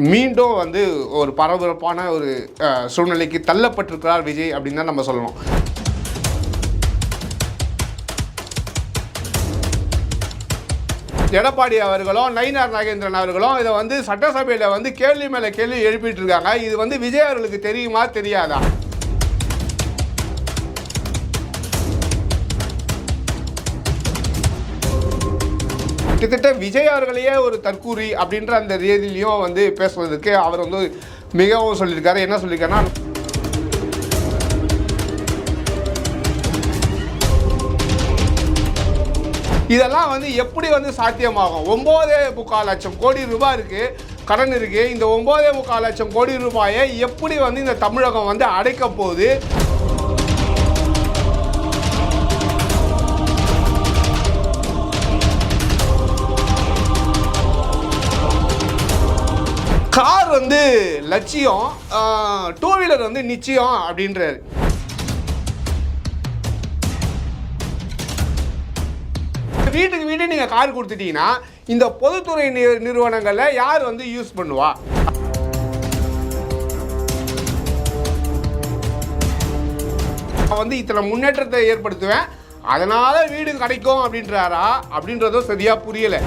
மீண்டும் வந்து ஒரு பரபரப்பான ஒரு சூழ்நிலைக்கு தள்ளப்பட்டிருக்கிறார் விஜய் அப்படின்னு தான் நம்ம சொல்லணும். எடப்பாடி அவர்களும் நயினார் நாகேந்திரன் அவர்களும் இதை வந்து சட்டசபையில் வந்து கேள்வி மேலே கேள்வி எழுப்பிட்டு இருக்காங்க. இது வந்து விஜய் அவர்களுக்கு தெரியுமா தெரியாதா? கிட்டத்தட்ட விஜய் அவர்களையே ஒரு தற்கூரி அப்படின்ற அந்த ரீதியிலையும் வந்து பேசுவதற்கு அவர் வந்து மிகவும் சொல்லியிருக்காரு. என்ன சொல்லியிருக்காருன்னா இதெல்லாம் வந்து எப்படி வந்து சாத்தியமாகும்? ஒம்போதே முக்கால் லட்சம் கோடி ரூபாய் இருக்குது கடன் இருக்குது இந்த ஒம்போதே முக்கால் லட்சம் கோடி ரூபாயை எப்படி வந்து இந்த தமிழகம் வந்து அடைக்க போகுது? கார் வந்து லட்சியம் டூ வீலர் வந்து நிச்சயம் அப்படின்றாரு. வீட்டுக்கு வீடு நீங்கள் கார் கொடுத்துட்டீங்கன்னா இந்த பொதுத்துறை நிறுவனங்களில் யார் வந்து யூஸ் பண்ணுவா? நான் வந்து இத்தனை முன்னேற்றத்தை ஏற்படுத்துவேன். அதனால வீடு கிடைக்கும் அப்படின்றாரா? அப்படின்றதும் சரியாக புரியலை.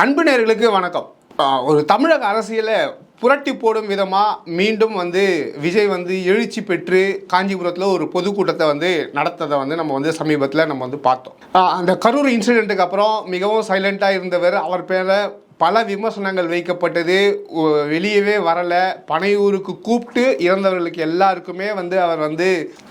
அன்பு நேர்களுக்கு வணக்கம். ஒரு தமிழக அரசியலை புரட்டி போடும் விதமாக மீண்டும் வந்து விஜய் வந்து எழுச்சி பெற்று காஞ்சிபுரத்தில் ஒரு பொதுக்கூட்டத்தை வந்து நடத்ததை வந்து நம்ம வந்து சமீபத்தில் நம்ம வந்து பார்த்தோம். அந்த கரூர் இன்சிடெண்ட்டுக்கு அப்புறம் மிகவும் சைலண்ட்டாக இருந்தவர் அவர் பேரை பல விமர்சனங்கள் வைக்கப்பட்டது. வெளியவே வரலை. பனையூருக்கு கூப்பிட்டு இறந்தவர்களுக்கு எல்லாருக்குமே வந்து அவர் வந்து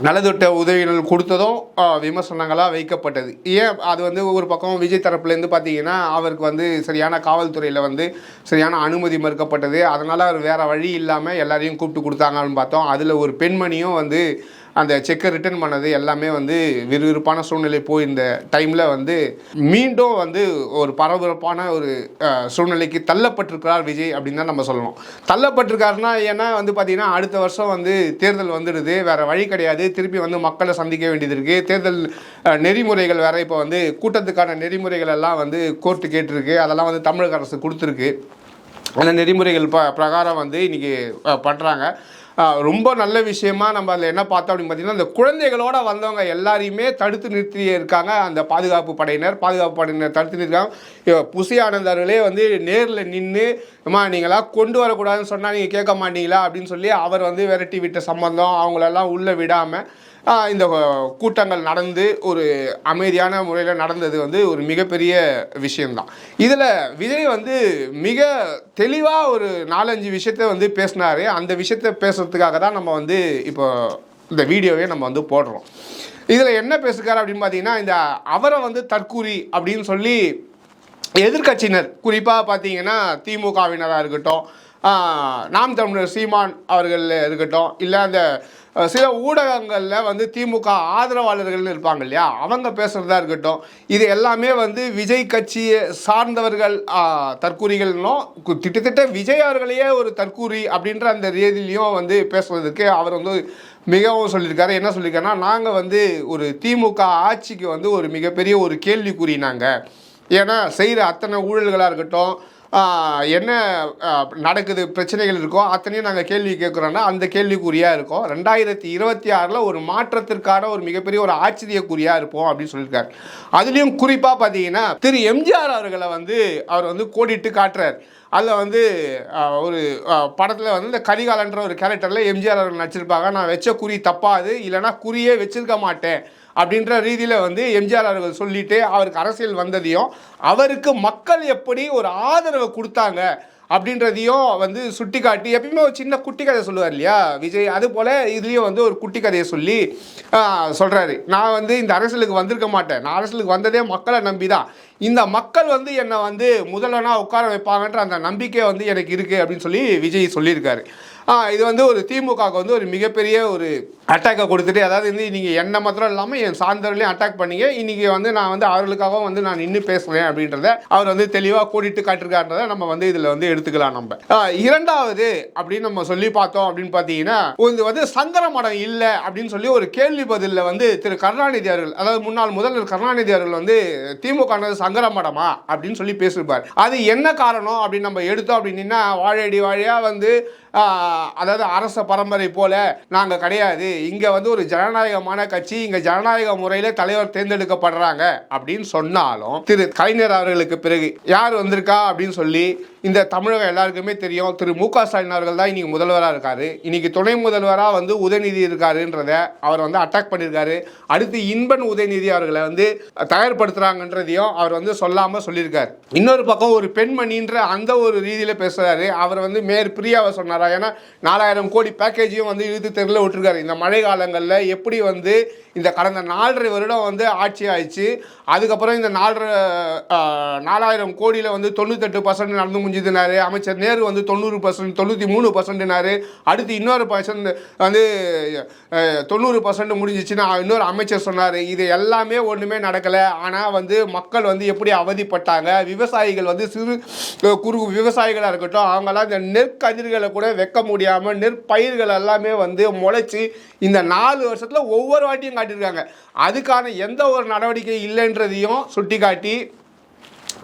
நலதொட்ட உதவிகள் கொடுத்ததும் விமர்சனங்களாக வைக்கப்பட்டது. ஏன் அது வந்து ஒரு பக்கம் விஜய் தரப்புலேருந்து பார்த்தீங்கன்னா அவருக்கு வந்து சரியான காவல்துறையில் வந்து சரியான அனுமதி மறுக்கப்பட்டது. அதனால் அவர் வேறு வழி இல்லாமல் எல்லாரையும் கூப்பிட்டு கொடுத்தாங்கன்னு பார்த்தோம். அதில் ஒரு பெண்மணியும் வந்து அந்த செக்கை ரிட்டர்ன் பண்ணது எல்லாமே வந்து விறுவிறுப்பான சூழ்நிலை போய் இந்த டைமில் வந்து மீண்டும் வந்து ஒரு பரபரப்பான ஒரு சூழ்நிலைக்கு தள்ளப்பட்டிருக்கிறார் விஜய் அப்படின்னு தான் நம்ம சொல்லணும். தள்ளப்பட்டிருக்காருன்னா ஏன்னா வந்து பார்த்திங்கன்னா அடுத்த வருஷம் வந்து தேர்தல் வந்துடுது வேறு வழி கிடையாது. திருப்பி வந்து மக்களை சந்திக்க வேண்டியது இருக்குது தேர்தல் நெறிமுறைகள் வேறு இப்போ வந்து கூட்டத்துக்கான நெறிமுறைகள் எல்லாம் வந்து கோர்ட்டு கேட்டிருக்கு. அதெல்லாம் வந்து தமிழக அரசு கொடுத்துருக்கு. அந்த நெறிமுறைகள் ப பிரகாரம் வந்து இன்றைக்கி பண்ணுறாங்க ரொம்ப நல்ல விஷயமா நம்ம அதில் என்ன பார்த்தோம் அப்படின்னு பார்த்தீங்கன்னா இந்த குழந்தைகளோட வந்தவங்க எல்லாரையுமே தடுத்து நிறுத்தி இருக்காங்க. அந்த பாதுகாப்பு படையினர் பாதுகாப்பு படையினர் தடுத்து நிறுத்திருக்காங்க. புசி ஆனந்தர்களே வந்து நேரில் நின்று அம்மா நீங்களாம் கொண்டு வரக்கூடாதுன்னு சொன்னால் நீங்கள் கேட்க மாட்டீங்களா? அப்படின்னு சொல்லி அவர் வந்து விரட்டி விட்ட சம்பந்தம் அவங்களெல்லாம் உள்ளே விடாமல் இந்த கூட்டங்கள் நடந்து ஒரு அமைதியான முறையில் நடந்தது வந்து ஒரு மிகப்பெரிய விஷயம்தான். இதில் விஜய் வந்து மிக தெளிவாக ஒரு நாலஞ்சு விஷயத்த வந்து பேசினாரு. அந்த விஷயத்த பேசுகிறதுக்காக தான் நம்ம வந்து இப்போ இந்த வீடியோவே நம்ம வந்து போடுறோம். இதில் என்ன பேசுகிறார் அப்படின்னு பார்த்தீங்கன்னா இந்த அவரை வந்து தற்கூரி அப்படின்னு சொல்லி எதிர்க்கட்சியினர் குறிப்பாக பார்த்தீங்கன்னா திமுகவினராக இருக்கட்டும் நாம் தமிழர் சீமான் அவர்கள் இருக்கட்டும் இல்லை அந்த சில ஊடகங்களில் வந்து திமுக ஆதரவாளர்கள்னு இருப்பாங்க இல்லையா? அவங்க பேசுகிறதா இருக்கட்டும். இது எல்லாமே வந்து விஜய் கட்சியை சார்ந்தவர்கள் ஆஹ், தற்கூரிகள்னும் கு- கிட்டத்தட்ட விஜய் அவர்களையே ஒரு தற்கூரி அப்படின்ற அந்த ரீதியிலையும் வந்து பேசுவதற்கு அவர் வந்து மிகவும் சொல்லியிருக்காரு. என்ன சொல்லியிருக்காருன்னா நாங்கள் வந்து ஒரு திமுக ஆட்சிக்கு வந்து ஒரு மிகப்பெரிய ஒரு கேள்விக்குறி நாங்கள் ஏன்னா செய்கிற அத்தனை ஊழல்களாக இருக்கட்டும் என்ன நடக்குது பிரச்சனைகள் இருக்கோ அத்தனையும் நாங்கள் கேள்வி கேட்குறோன்னா அந்த கேள்விக்குறியாக இருக்கோம். ரெண்டாயிரத்தி இருபத்தி ஆறில் ஒரு மாற்றத்திற்கான ஒரு மிகப்பெரிய ஒரு ஆச்சரியக்குறியாக இருப்போம் அப்படின்னு சொல்லியிருக்காரு. அதுலேயும் குறிப்பாக பார்த்தீங்கன்னா திரு எம்ஜிஆர் அவர்களை வந்து அவர் வந்து கோடிட்டு காட்டுறார். அதில் வந்து ஒரு படத்தில் வந்து இந்த கரிகாலன்ற ஒரு கேரக்டரில் எம்ஜிஆர் அவர்கள் நடிச்சிருப்பாங்க. நான் வச்ச குறி தப்பாது இல்லைன்னா குறியே வச்சிருக்க மாட்டேன். அப்படின்ற ரீதியில் வந்து எம்ஜிஆர் அவர்கள் சொல்லிட்டு அவருக்கு அரசியல் வந்ததையும் அவருக்கு மக்கள் எப்படி ஒரு ஆதரவை கொடுத்தாங்க அப்படின்றதையும் வந்து சுட்டி காட்டி எப்பயுமே ஒரு சின்ன குட்டி கதை சொல்லுவார் இல்லையா விஜய்? அது போல் இதுலேயும் வந்து ஒரு குட்டி கதையை சொல்லி சொல்கிறாரு நான் வந்து இந்த அரசியலுக்கு வந்திருக்க மாட்டேன். நான் அரசியலுக்கு வந்ததே மக்களை நம்பி தான் இந்த மக்கள் வந்து என்னை வந்து முதலனா உட்கார வைப்பாங்கன்ற அந்த நம்பிக்கை வந்து எனக்கு இருக்குது அப்படின்னு சொல்லி விஜய் சொல்லியிருக்காரு. இது வந்து ஒரு திமுகவுக்கு வந்து ஒரு மிகப்பெரிய ஒரு அட்டாக்கை கொடுத்துட்டு அதாவது வந்து நீங்கள் என்ன மாத்திரம் இல்லாமல் என் சார்ந்தவர்களையும் அட்டாக் பண்ணீங்க. இன்றைக்கி வந்து நான் வந்து அவர்களுக்காகவும் வந்து நான் நின்று பேசுகிறேன் அப்படின்றத அவர் வந்து தெளிவாக கூட்டிட்டு காட்டிருக்காருன்றதை நம்ம வந்து இதில் வந்து எடுத்துக்கலாம் நம்ம. இரண்டாவது அப்படின்னு நம்ம சொல்லி பார்த்தோம் அப்படின்னு பார்த்தீங்கன்னா இது வந்து சங்கர மடம் இல்லை அப்படின்னு சொல்லி ஒரு கேள்வி பதிலில் வந்து திரு கருணாநிதி அவர்கள் அதாவது முன்னாள் முதல்வர் கருணாநிதி அவர்கள் வந்து திமுக னது மடமா அப்படின்னு சொல்லி பேசியிருப்பார். அது என்ன காரணம் அப்படின்னு நம்ம எடுத்தோம் அப்படின்னா வாழையடி வாழையாக வந்து அதாவது அரச பரம்பரை போல நாங்கள் கிடையாது. இங்கே வந்து ஒரு ஜனநாயகமான கட்சி இங்கே ஜனநாயக முறையில் தலைவர் தேர்ந்தெடுக்கப்படுறாங்க அப்படின்னு சொன்னாலும் திரு கலைஞர் அவர்களுக்கு பிறகு யார் வந்திருக்கா அப்படின்னு சொல்லி இந்த தமிழகம் எல்லாருக்குமே தெரியும். திரு மு க ஸ்டாலின் அவர்கள் தான் இன்னைக்கு முதல்வராக இருக்காரு. இன்னைக்கு துணை முதல்வராக வந்து உதயநிதி இருக்காருன்றத அவர் வந்து அட்டாக் பண்ணியிருக்காரு அடுத்து இன்பன் உதயநிதி அவர்களை வந்து தயார்படுத்துறாங்கன்றதையும் அவர் வந்து சொல்லாமல் சொல்லியிருக்காரு. இன்னொரு பக்கம் ஒரு பெண்மணின்ற அந்த ஒரு ரீதியில் பேசுறாரு. அவர் வந்து மேற் பிரியாவை சொன்னார். ஏன்னா நாலாயிரம் கோடி பேக்கேஜையும் வந்து இழுத்து தெருவில் விட்டுருக்காரு. இந்த மழை காலங்களில் எப்படி வந்து இந்த கடந்த நாலரை வருடம் வந்து ஆட்சி ஆயிடுச்சு அதுக்கப்புறம் இந்த நாலரை நாலாயிரம் கோடியில் வந்து தொண்ணூத்தெட்டு பர்சன்ட் நடந்து முடிஞ்சுதுனாரு. அமைச்சர் நேரு வந்து தொண்ணூறு பர்சன்ட் தொண்ணூற்றி மூணு பர்சன்ட்னாரு அடுத்து இன்னொரு பர்சன்ட் வந்து தொண்ணூறு பர்சன்ட் முடிஞ்சிச்சுன்னா இன்னொரு அமைச்சர் சொன்னார். இது எல்லாமே ஒன்றுமே நடக்கலை. ஆனால் வந்து மக்கள் வந்து எப்படி அவதிப்பட்டாங்க? விவசாயிகள் வந்து சிறு குறு விவசாயிகளாக இருக்கட்டும் அவங்களாம் இந்த நெற்கதிர்களை கூட வைக்க முடியாமல் நெற்பயிர்கள் எல்லாமே வந்து முளைச்சி இந்த நாலு வருஷத்தில் ஒவ்வொரு வாட்டியும் காட்டியிருக்காங்க. அதுக்கான எந்த ஒரு நடவடிக்கை இல்லைன்றதையும் சுட்டிக்காட்டி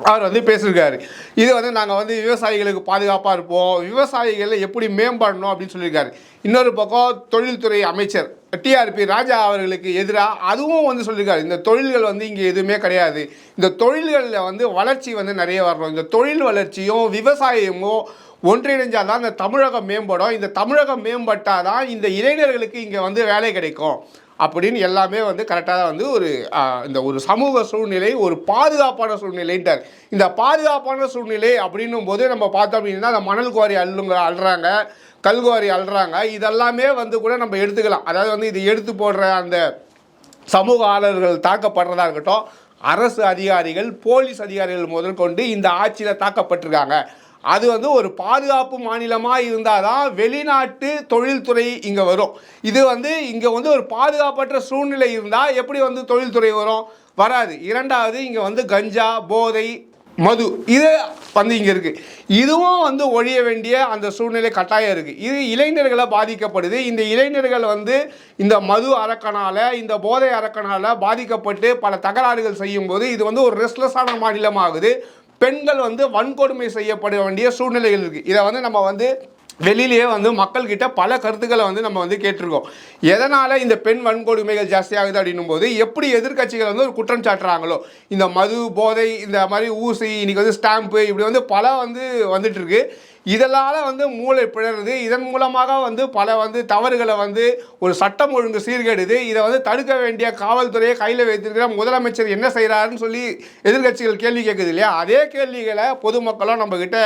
அவர் வந்து பேசியிருக்காரு. இது வந்து நாங்கள் வந்து விவசாயிகளுக்கு பாதுகாப்பாக இருப்போம். விவசாயிகளை எப்படி மேம்படணும் அப்படின்னு சொல்லியிருக்காரு. இன்னொரு பக்கம் தொழில்துறை அமைச்சர் டிஆர்பி ராஜா அவர்களுக்கு எதிராக அதுவும் வந்து சொல்லியிருக்காரு. இந்த தொழில்கள் வந்து இங்கே எதுவுமே கிடையாது. இந்த தொழில்களில் வந்து வளர்ச்சி வந்து நிறைய வரணும். இந்த தொழில் வளர்ச்சியும் விவசாயமும் ஒன்றிணைஞ்சால் தான் இந்த தமிழகம் மேம்படும். இந்த தமிழகம் மேம்பட்டால் தான் இந்த இளைஞர்களுக்கு இங்கே வந்து வேலை கிடைக்கும். அப்படின்னு எல்லாமே வந்து கரெக்டாக வந்து ஒரு இந்த ஒரு சமூக சூழ்நிலை ஒரு பாதுகாப்பான சூழ்நிலைன்றார் இந்த பாதுகாப்பான சூழ்நிலை அப்படின்னும் போது நம்ம பார்த்தோம் அப்படின்னா அந்த மணல் குவாரி அள்ளுங்க அள்ளுறாங்க கல்குவாரி அள்ளுறாங்க இதெல்லாமே வந்து கூட நம்ம எடுத்துக்கலாம். அதாவது வந்து இது எடுத்து போடுற அந்த சமூக ஆளர்கள் தாக்கப்படுறதா இருக்கட்டும் அரசு அதிகாரிகள் போலீஸ் அதிகாரிகள் முதல் கொண்டு இந்த ஆட்சியில் தாக்கப்பட்டிருக்காங்க. அது வந்து ஒரு பாதுகாப்பு மாநிலமாக இருந்தால் தான் வெளிநாட்டு தொழில்துறை இங்கே வரும். இது வந்து இங்கே வந்து ஒரு பாதுகாப்பற்ற சூழ்நிலை இருந்தால் எப்படி வந்து தொழில்துறை வரும்? வராது. இரண்டாவது இங்கே வந்து கஞ்சா போதை மது இது வந்து இங்கே இருக்குது இதுவும் வந்து ஒழிய வேண்டிய அந்த சூழ்நிலை கட்டாயம் இருக்குது இது இளைஞர்களை பாதிக்கப்படுது. இந்த இளைஞர்கள் வந்து இந்த மது அரக்கனால் இந்த போதை அரக்கனால் பாதிக்கப்பட்டு பல தகராறுகள் செய்யும்போது இது வந்து ஒரு ரெஸ்ட்லெஸ்ஸான மாநிலமாகுது. பெண்கள் வந்து வன்கொடுமை செய்யப்பட வேண்டிய சூழ்நிலைகள் இருக்குது இதை வந்து நம்ம வந்து வெளியிலேயே வந்து மக்கள்கிட்ட பல கருத்துக்களை வந்து நம்ம வந்து கேட்டிருக்கோம். எதனால் இந்த பெண் வன்கொடுமைகள் ஜாஸ்தியாகுது அப்படின்னும் போது எப்படி எதிர்க்கட்சிகள் வந்து ஒரு குற்றம் சாட்டுறாங்களோ இந்த மது போதை இந்த மாதிரி ஊசி இன்றைக்கி வந்து ஸ்டாம்ப்பு இப்படி வந்து பல வந்து வந்துட்டுருக்கு இதனால் வந்து மூளை பிழறுது இதன் மூலமாக வந்து பல வந்து தவறுகளை வந்து ஒரு சட்டம் ஒழுங்கு சீர்கேடுது. இதை வந்து தடுக்க வேண்டிய காவல்துறையை கையில் வைத்திருக்கிற முதலமைச்சர் என்ன செய்கிறாருன்னு சொல்லி எதிர்க்கட்சிகள் கேள்வி கேட்குது இல்லையா? அதே கேள்விகளை பொதுமக்களும் நம்மக்கிட்ட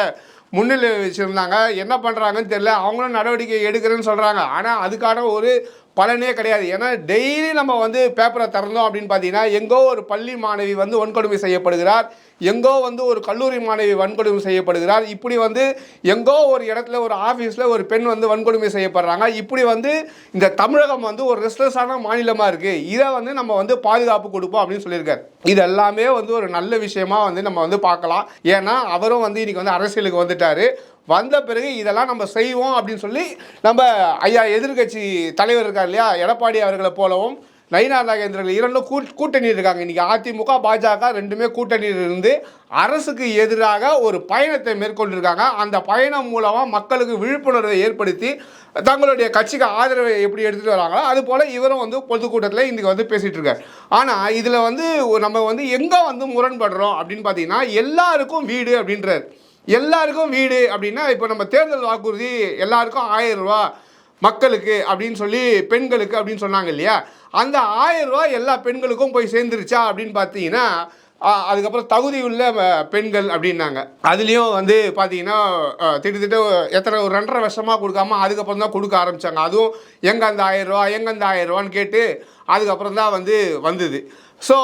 முன்னிலை வச்சுருந்தாங்க. என்ன பண்ணுறாங்கன்னு தெரியல. அவங்களும் நடவடிக்கை எடுக்கிறேன்னு சொல்கிறாங்க ஆனால் அதுக்கான ஒரு பலனே கிடையாது. ஏன்னா டெய்லி நம்ம வந்து பேப்பரை திறந்தோம் அப்படின்னு பார்த்தீங்கன்னா எங்கோ ஒரு பள்ளி மாணவி வந்து வன்கொடுமை செய்யப்படுகிறார். எங்கோ வந்து ஒரு கல்லூரி மாணவி வன்கொடுமை செய்யப்படுகிறார். இப்படி வந்து எங்கோ ஒரு இடத்துல ஒரு ஆஃபீஸில் ஒரு பெண் வந்து வன்கொடுமை செய்யப்படுறாங்க. இப்படி வந்து இந்த தமிழகம் வந்து ஒரு ரெஸ்ட்லெஸ்ஸான மாநிலமாக இருக்குது இதை வந்து நம்ம வந்து பாதுகாப்பு கொடுப்போம் அப்படின்னு சொல்லியிருக்காரு. இது எல்லாமே வந்து ஒரு நல்ல விஷயமா வந்து நம்ம வந்து பார்க்கலாம். ஏன்னா அவரும் வந்து இன்னைக்கு வந்து அரசியலுக்கு வந்துட்டார். வந்த பிறகு இதெல்லாம் நம்ம செய்வோம் அப்படின்னு சொல்லி நம்ம ஐயா எதிர்க்கட்சி தலைவர் இருக்கார் இல்லையா? எடப்பாடி அவர்களை போலவும் நயினா நாகேந்திரர்கள் இரண்டும் கூ கூட்டணி இருக்காங்க. இன்றைக்கி அதிமுக பாஜக ரெண்டுமே கூட்டணியில் இருந்து அரசுக்கு எதிராக ஒரு பயணத்தை மேற்கொண்டிருக்காங்க. அந்த பயணம் மூலமாக மக்களுக்கு விழிப்புணர்வை ஏற்படுத்தி தங்களுடைய கட்சிக்கு ஆதரவை எப்படி எடுத்துகிட்டு வராங்களோ அது போல் இவரும் வந்து பொதுக்கூட்டத்தில் இன்றைக்கி வந்து பேசிகிட்டு இருக்கார். ஆனால் இதில் வந்து நம்ம வந்து எங்கே வந்து முரண்படுறோம் அப்படின்னு பார்த்தீங்கன்னா எல்லாருக்கும் வீடு அப்படின்றார். எல்லாருக்கும் வீடு அப்படின்னா இப்போ நம்ம தேர்தல் வாக்குறுதி எல்லாருக்கும் ஆயிரம் ரூபா மக்களுக்கு அப்படின்னு சொல்லி பெண்களுக்கு அப்படின்னு சொன்னாங்க இல்லையா? அந்த ஆயிரம் ரூபா எல்லா பெண்களுக்கும் போய் சேர்ந்துருச்சா அப்படின்னு பார்த்தீங்கன்னா அதுக்கப்புறம் தகுதி உள்ள பெண்கள் அப்படின்னாங்க. அதுலேயும் வந்து பார்த்தீங்கன்னா திட்டத்திட்ட எத்தனை ஒரு ரெண்டரை வருஷமாக கொடுக்காம அதுக்கப்புறம் தான் கொடுக்க ஆரம்பித்தாங்க அதுவும் எங்கே அந்த ஆயிரம் ரூபா எங்கே அந்த ஆயிரம் ரூபான்னு கேட்டு அதுக்கப்புறம் தான் வந்து வந்தது. ஸோ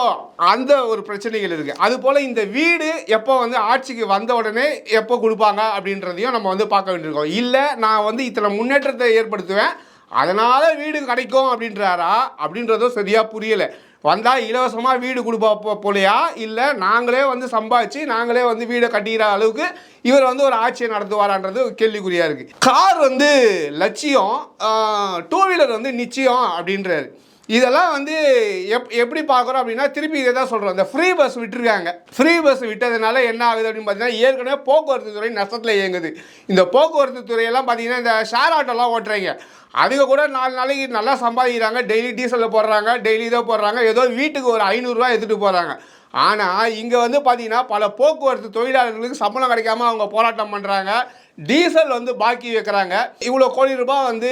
அந்த ஒரு பிரச்சனைகள் இருக்குது அது போல் இந்த வீடு எப்போ வந்து ஆட்சிக்கு வந்த உடனே எப்போ கொடுப்பாங்க அப்படின்றதையும் நம்ம வந்து பார்க்க வேண்டியிருக்கோம். இல்லை நான் வந்து இத்தனை முன்னேற்றத்தை ஏற்படுத்துவேன் அதனால் வீடு கிடைக்கும் அப்படின்றாரா? அப்படின்றதும் சரியாக புரியலை. வந்தால் இலவசமாக வீடு கொடுப்பா போலையா? இல்லை நாங்களே வந்து சம்பாதிச்சு நாங்களே வந்து வீடை கட்டிக்கிற அளவுக்கு இவர் வந்து ஒரு ஆட்சியை நடத்துவாரான்றது கேள்விக்குறியாக இருக்குது கார் வந்து லட்சியம் டூ வீலர் வந்து நிச்சயம் அப்படின்றாரு. இதெல்லாம் வந்து எப் எப்படி பார்க்குறோம் அப்படின்னா திருப்பி இதை தான் சொல்கிறோம் இந்த ஃப்ரீ பஸ் விட்டுருக்காங்க. ஃப்ரீ பஸ் விட்டதுனால என்ன ஆகுது அப்படின்னு பார்த்தீங்கன்னா ஏற்கனவே போக்குவரத்து துறை நஷ்டத்தில் இயங்குது. இந்த போக்குவரத்து துறையெல்லாம் பார்த்தீங்கன்னா இந்த ஷேர் ஆட்டோலாம் ஓட்டுறீங்க. அதுங்க கூட நாலு நாளைக்கு நல்லா சம்பாதிக்கிறாங்க. டெய்லி டீசலில் போடுறாங்க டெய்லி இதை போடுறாங்க. ஏதோ வீட்டுக்கு ஒரு ஐநூறுரூவா எடுத்துகிட்டு போகிறாங்க ஆனால் இங்கே வந்து பார்த்திங்கன்னா பல போக்குவரத்து தொழிலாளர்களுக்கு சம்பளம் கிடைக்காம அவங்க போராட்டம் பண்ணுறாங்க டீசல் வந்து பாக்கி வைக்கிறாங்க. இவ்வளோ கோடி ரூபாய் வந்து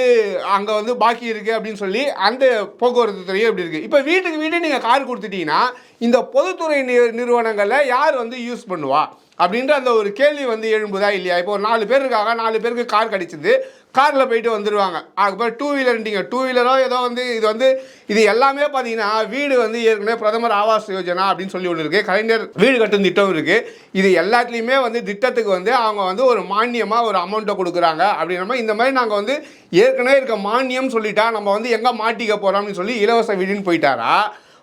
அங்கே வந்து பாக்கி இருக்குது அப்படின்னு சொல்லி அந்த போக்குவரத்து துறையே இப்படி இருக்குது இப்போ வீட்டுக்கு வீடு நீங்கள் கார் கொடுத்துட்டீங்கன்னா இந்த பொதுத்துறை நிறுவனங்களை நிறுவனங்களில் யார் வந்து யூஸ் பண்ணுவா? அப்படின்ற அந்த ஒரு கேள்வி வந்து எழும்புதா இல்லையா? இப்போ ஒரு நாலு பேர் இருக்காங்க. நாலு பேருக்கு கார் கிடைச்சிது. காரில் போயிட்டு வந்துடுவாங்க அதுக்கப்புறம் டூ வீலர்ன்றீங்க டூ வீலரோ ஏதோ வந்து இது வந்து இது எல்லாமே பார்த்தீங்கன்னா வீடு வந்து ஏற்கனவே பிரதமர் ஆவாஸ் யோஜனா அப்படின்னு சொல்லி ஒன்று இருக்குது கலைஞர் வீடு கட்டும் திட்டம் இருக்குது இது எல்லாத்துலேயுமே வந்து திட்டத்துக்கு வந்து அவங்க வந்து ஒரு மானியமாக ஒரு அமௌண்ட்டை கொடுக்குறாங்க. அப்படின்ற மாதிரி இந்த மாதிரி நாங்கள் வந்து ஏற்கனவே இருக்க மானியம் சொல்லிட்டா நம்ம வந்து எங்கே மாட்டிக்க போகிறோம் அப்படின்னு சொல்லி இலவச வீடுன்னு போயிட்டாரா?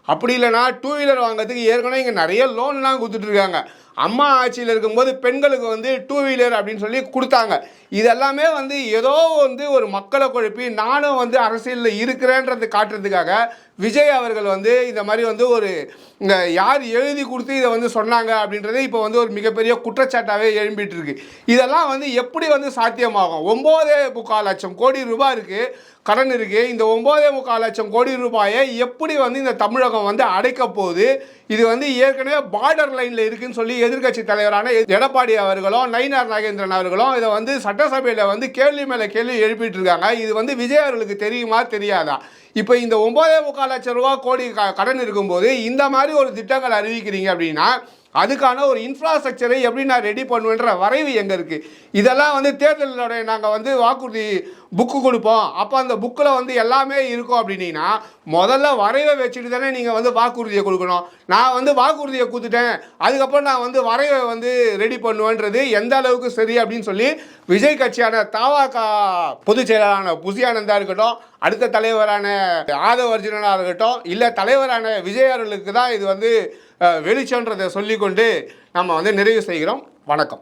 அப்படி இல்லைன்னா டூ வீலர் வாங்குறதுக்கு ஏற்கனவே இங்கே நிறைய லோன்லாம் கொடுத்துட்ருக்காங்க அம்மா ஆட்சியில் இருக்கும்போது பெண்களுக்கு வந்து டூ வீலர் அப்படின்னு சொல்லி கொடுத்தாங்க. இதெல்லாமே வந்து ஏதோ வந்து ஒரு மக்களை குழப்பி நானும் வந்து அரசியலில் இருக்கிறேன்றது காட்டுறதுக்காக விஜய் அவர்கள் வந்து இந்த மாதிரி வந்து ஒரு இந்த யார் எழுதி கொடுத்து இதை வந்து சொன்னாங்க அப்படின்றதே இப்போ வந்து ஒரு மிகப்பெரிய குற்றச்சாட்டாகவே எழும்பிட்டு இருக்கு இதெல்லாம் வந்து எப்படி வந்து சாத்தியமாகும்? ஒம்போதே முக்கால் லட்சம் கோடி ரூபாய் இருக்குது கடன் இருக்குது இந்த ஒம்போதே முக்கால் லட்சம் கோடி ரூபாயை எப்படி வந்து இந்த தமிழகம் வந்து அடைக்க போகுது? இது வந்து ஏற்கனவே பார்டர் லைனில் இருக்குன்னு சொல்லி எதிர்க்கட்சி தலைவரான எடப்பாடி அவர்களும் நயினார் நாகேந்திரன் அவர்களும் இதை வந்து சட்டசபையில் வந்து கேள்வி மேலே கேள்வி எழுப்பிட்டு இருக்காங்க இது வந்து விஜய் அவர்களுக்கு தெரியுமா தெரியாதா? இப்போ இந்த ஒம்பதே முக்கால் லட்சம் ரூபா கோடி க- கடன் இருக்கும்போது இந்த மாதிரி ஒரு திட்டங்கள் அறிவிக்கிறீங்க அப்படின்னா அதுக்கான ஒரு இன்ஃப்ராஸ்ட்ரக்சரை எப்படி நான் ரெடி பண்ணுவேன்ற வரைவு எங்கே இருக்குது இதெல்லாம் வந்து தேர்தலோடைய நாங்கள் வந்து வாக்குறுதி புக்கு கொடுப்போம். அப்போ அந்த புக்கில் வந்து எல்லாமே இருக்கும் அப்படின்னீங்கன்னா முதல்ல வரைவை வச்சுட்டு தானே நீங்கள் வந்து வாக்குறுதியை கொடுக்கணும். நான் வந்து வாக்குறுதியை கொடுத்துட்டேன். அதுக்கப்புறம் நான் வந்து வரைவை வந்து ரெடி பண்ணுவேன்றது எந்த அளவுக்கு சரி அப்படின்னு சொல்லி விஜய் கட்சியான தாவாக்கா பொதுச் செயலாளரான புசியானந்தா இருக்கட்டும் அடுத்த தலைவரான ஆதவ அர்ஜுனனாக இருக்கட்டும் இல்லை தலைவரான விஜய் அவர்களுக்கு தான் இது வந்து வெளிச்சன்றதை சொல்லிக்கொண்டு நம்ம வந்து நிறைவு செய்கிறோம். வணக்கம்.